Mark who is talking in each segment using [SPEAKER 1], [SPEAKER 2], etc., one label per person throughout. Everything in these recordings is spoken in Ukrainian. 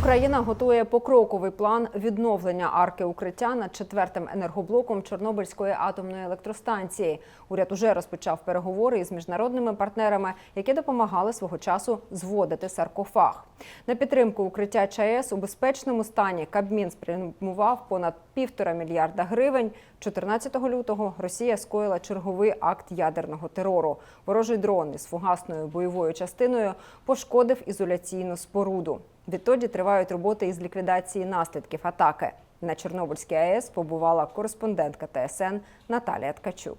[SPEAKER 1] Україна готує покроковий план відновлення арки укриття над четвертим енергоблоком Чорнобильської атомної електростанції. Уряд уже розпочав переговори із міжнародними партнерами, які допомагали свого часу зводити саркофаг. На підтримку укриття ЧАЕС у безпечному стані Кабмін спрямував понад півтора мільярда гривень. 14 лютого Росія скоїла черговий акт ядерного терору. Ворожий дрон із фугасною бойовою частиною пошкодив ізоляційну споруду. Відтоді тривають роботи із ліквідації наслідків атаки. На Чорнобильській АЕС побувала кореспондентка ТСН Наталія Ткачук.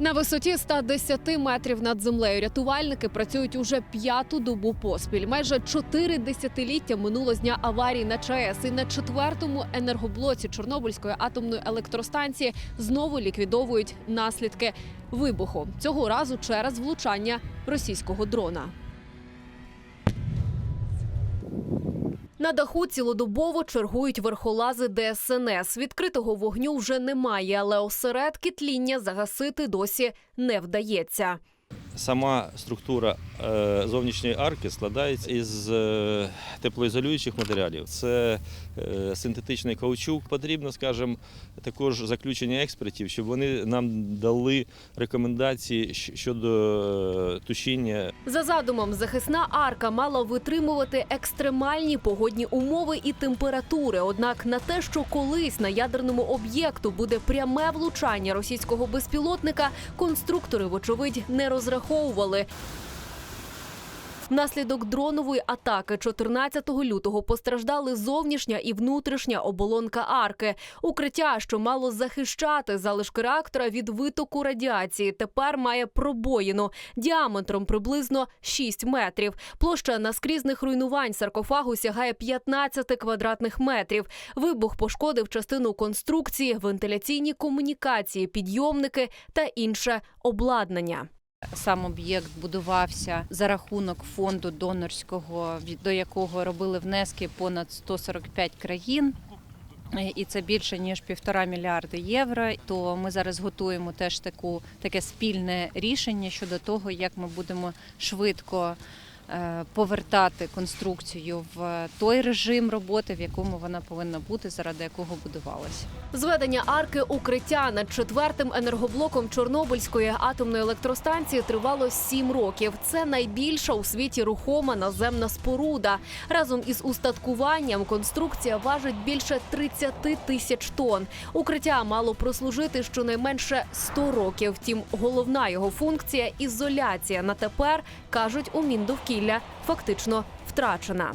[SPEAKER 2] На висоті 110 метрів над землею рятувальники працюють уже п'яту добу поспіль. Майже чотири десятиліття минуло з дня аварії на ЧАЕС. І на четвертому енергоблоці Чорнобильської атомної електростанції знову ліквідовують наслідки вибуху. Цього разу через влучання російського дрона. На даху цілодобово чергують верхолази ДСНС. Відкритого вогню вже немає, але осередки тління загасити досі не вдається.
[SPEAKER 3] Сама структура е, зовнішньої арки складається із е, теплоізолюючих матеріалів. Це е, синтетичний каучук. Потрібно, скажімо, також заключення експертів, щоб вони нам дали рекомендації щодо тушіння
[SPEAKER 2] За задумом, захисна арка мала витримувати екстремальні погодні умови і температури. Однак на те, що колись на ядерному об'єкту буде пряме влучання російського безпілотника, конструктори, вочевидь, не розраховували. Внаслідок дронової атаки 14 лютого постраждали зовнішня і внутрішня оболонка арки. Укриття, що мало захищати залишки реактора від витоку радіації, тепер має пробоїну діаметром приблизно 6 метрів. Площа наскрізних руйнувань саркофагу сягає 15 квадратних метрів. Вибух пошкодив частину конструкції, вентиляційні комунікації, підйомники та інше обладнання.
[SPEAKER 4] Сам об'єкт будувався за рахунок фонду донорського, до якого робили внески понад 145 країн. Е, І це більше ніж півтора мільярди євро. То ми зараз готуємо теж таку таке спільне рішення щодо того, як ми будемо швидко повертати конструкцію в той режим роботи, в якому вона повинна бути, заради якого будувалася.
[SPEAKER 2] Зведення арки укриття над четвертим енергоблоком Чорнобильської атомної електростанції тривало сім років. Це найбільша у світі рухома наземна споруда. Разом із устаткуванням конструкція важить більше 30 тисяч тонн. Укриття мало прослужити щонайменше 100 років. Втім, головна його функція ізоляція. На тепер кажуть у Міндовкілля фактично втрачена.